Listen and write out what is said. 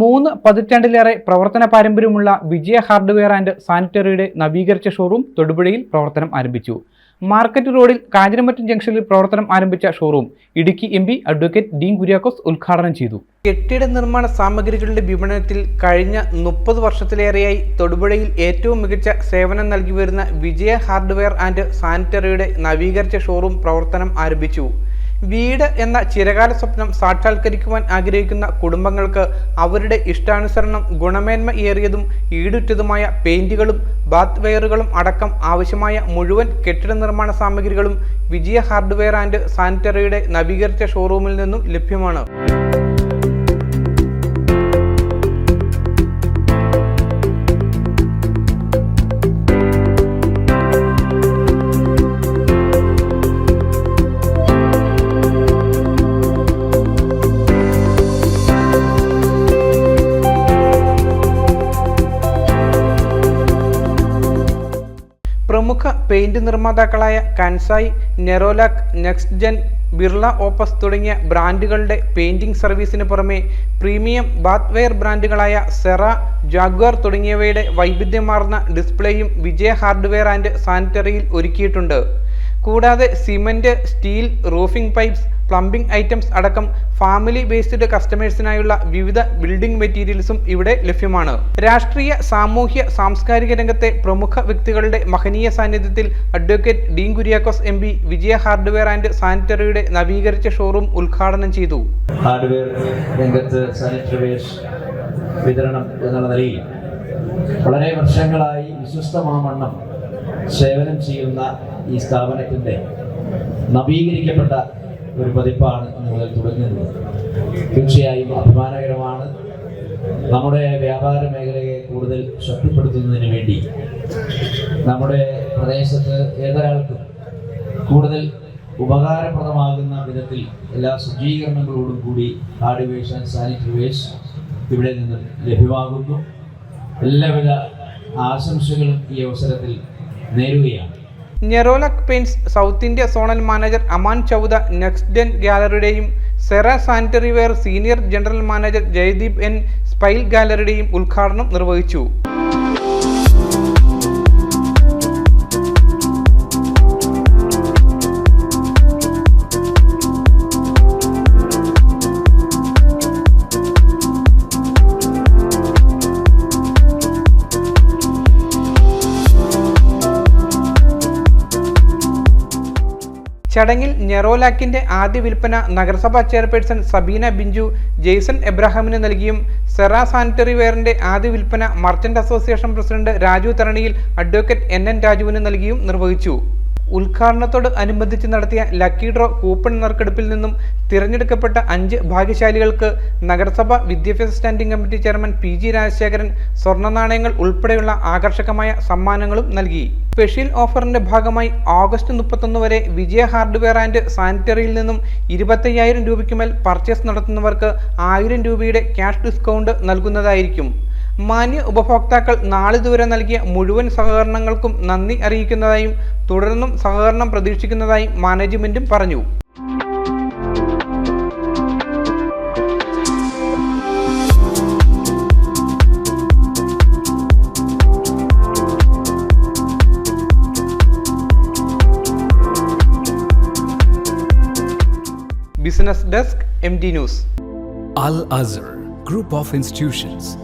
മൂന്ന് പതിറ്റാണ്ടിലേറെ പ്രവർത്തന പാരമ്പര്യമുള്ള വിജയ ഹാർഡ്വെയർ ആൻഡ് സാനിറ്ററിയുടെ നവീകരിച്ച ഷോറൂം തൊടുപുഴയിൽ പ്രവർത്തനം ആരംഭിച്ചു. മാർക്കറ്റ് റോഡിൽ കാഞ്ഞിരമറ്റം ജംഗ്ഷനിൽ പ്രവർത്തനം ആരംഭിച്ച showroom Idukki M P advocate Dean Kuriakose ഉദ്ഘാടനം ചെയ്തു. കെട്ടിട നിർമ്മാണ സാമഗ്രികളുടെ വിപണനത്തിൽ കഴിഞ്ഞ മുപ്പത് വർഷത്തിലേറെയായി തൊടുപുഴയിൽ ഏറ്റവും മികച്ച സേവനം നൽകി വരുന്ന വിജയ ഹാർഡ്വെയർ ആൻഡ് സാനിറ്ററിയുടെ നവീകരിച്ച ഷോറൂം പ്രവർത്തനം ആരംഭിച്ചു. വീട് എന്ന ചിരകാല സ്വപ്നം സാക്ഷാത്കരിക്കുവാൻ ആഗ്രഹിക്കുന്ന കുടുംബങ്ങൾക്ക് അവരുടെ ഇഷ്ടാനുസരണം ഗുണമേന്മ ഏറിയതും ഈടുറ്റതുമായ പെയിന്റുകളും ബാത്ത് വെയറുകളും അടക്കം ആവശ്യമായ മുഴുവൻ കെട്ടിട നിർമ്മാണ സാമഗ്രികളും വിജയ ഹാർഡ്വെയർ ആൻഡ് സാനിറ്ററിയുടെ നവീകരിച്ച ഷോറൂമിൽ നിന്നും ലഭ്യമാണ്. Paint നിർമ്മാതാക്കളായ Kansai Nerolac next gen Birla Opus തുടങ്ങിയ ബ്രാൻഡുകളുടെ പെയിന്റിംഗ് സർവീസിന് പുറമെ പ്രീമിയം ബാത്ത്വെയർ ബ്രാൻഡുകളായ സെറ ജാഗ്വർ തുടങ്ങിയവയുടെ വൈവിധ്യമാർന്ന ഡിസ്പ്ലേയും വിജയ ഹാർഡ്വെയർ ആൻഡ് സാനിറ്ററിയിൽ ഒരുക്കിയിട്ടുണ്ട്. കൂടാതെ cement steel roofing pipes plumbing items അടക്കം ഫാമിലി ബേസ്ഡ് കസ്റ്റമേഴ്സിനായുള്ള വിവിധ ബിൽഡിംഗ് മെറ്റീരിയൽസും ഇവിടെ ലഭ്യമാണ്. രാഷ്ട്രീയ സാമൂഹ്യ സാംസ്കാരിക രംഗത്തെ പ്രമുഖ വ്യക്തികളുടെ മഹനീയ സാന്നിധ്യത്തിൽ advocate Dean Kuriakose M P Vijaya hardware and സാനിറ്ററിയുടെ നവീകരിച്ച ഷോറൂം ഉദ്ഘാടനം ചെയ്തു. ഹാർഡ്വെയർ രംഗത്ത് വിതരണം വളരെ വർഷങ്ങളായി വിശ്വസ്തമാവണ്ണം സേവനം ചെയ്യുന്ന ഈ സ്ഥാപനത്തിന്റെ നവീകരിക്കപ്പെട്ട ഒരു പതിപ്പാണ് മുതൽ തുടങ്ങുന്നത്. തീർച്ചയായും അഭിമാനകരമാണ്. നമ്മുടെ വ്യാപാര മേഖലയെ കൂടുതൽ ശക്തിപ്പെടുത്തുന്നതിന് വേണ്ടി നമ്മുടെ പ്രദേശത്ത് ഏതൊരാൾക്കും കൂടുതൽ ഉപകാരപ്രദമാകുന്ന വിധത്തിൽ എല്ലാ സജ്ജീകരണങ്ങളോടും കൂടി ഹാർഡ്വെയർസ് ആൻഡ് സാനിറ്ററി വേസ്റ്റ് ഇവിടെ നിന്ന് ലഭ്യമാകുന്നു. എല്ലാവിധ ആശംസകളും ഈ അവസരത്തിൽ നേരുകയാണ്. Nerolac paints South India zonal manager Aman Chauda next gen ഗാലറിയുടെയും Cera sanitary ware senior general manager Jayadeep N spell ഗാലറിയുടെയും ഉദ്ഘാടനം നിർവഹിച്ചു. ചടങ്ങിൽ ഞെറോലാക്കിന്റെ ആദ്യ വിൽപ്പന നഗരസഭാ ചെയർപേഴ്സൺ സബീന ബിഞ്ചു ജെയ്സൺ എബ്രാഹാമിന് നൽകിയും സെറ സാനിറ്ററി വെയറിന്റെ ആദ്യ വിൽപ്പന merchant association president Raju Tharaniyil advocate N N രാജുവിന് നൽകിയും നിർവഹിച്ചു. ഉദ്ഘാടനത്തോട് അനുബന്ധിച്ച് നടത്തിയ ലക്കി ഡ്രോ കൂപ്പൺ നറുക്കെടുപ്പിൽ നിന്നും തിരഞ്ഞെടുക്കപ്പെട്ട അഞ്ച് ഭാഗ്യശാലികൾക്ക് നഗരസഭ വിദ്യാഭ്യാസ standing committee chairman P G Rajasekharan സ്വർണ നാണയങ്ങൾ ഉൾപ്പെടെയുള്ള ആകർഷകമായ സമ്മാനങ്ങളും നൽകി. സ്പെഷ്യൽ ഓഫറിന്റെ ഭാഗമായി ഓഗസ്റ്റ് മുപ്പത്തൊന്ന് വരെ വിജയ ഹാർഡ്വെയർ ആൻഡ് സാനിറ്ററിയിൽ നിന്നും ഇരുപത്തയ്യായിരം രൂപയ്ക്കുമേൽ പർച്ചേസ് നടത്തുന്നവർക്ക് ആയിരം രൂപയുടെ ക്യാഷ് ഡിസ്കൗണ്ട് നൽകുന്നതായിരിക്കും. മാന്യ ഉപഭോക്താക്കൾ നാളിതുവരെ നൽകിയ മുഴുവൻ സഹകരണങ്ങൾക്കും നന്ദി അറിയിക്കുന്നതായും തുടർന്നും സഹകരണം പ്രതീക്ഷിക്കുന്നതായും മാനേജ്മെന്റും പറഞ്ഞു. Business desk M T news. Al Azhar group of Institutions,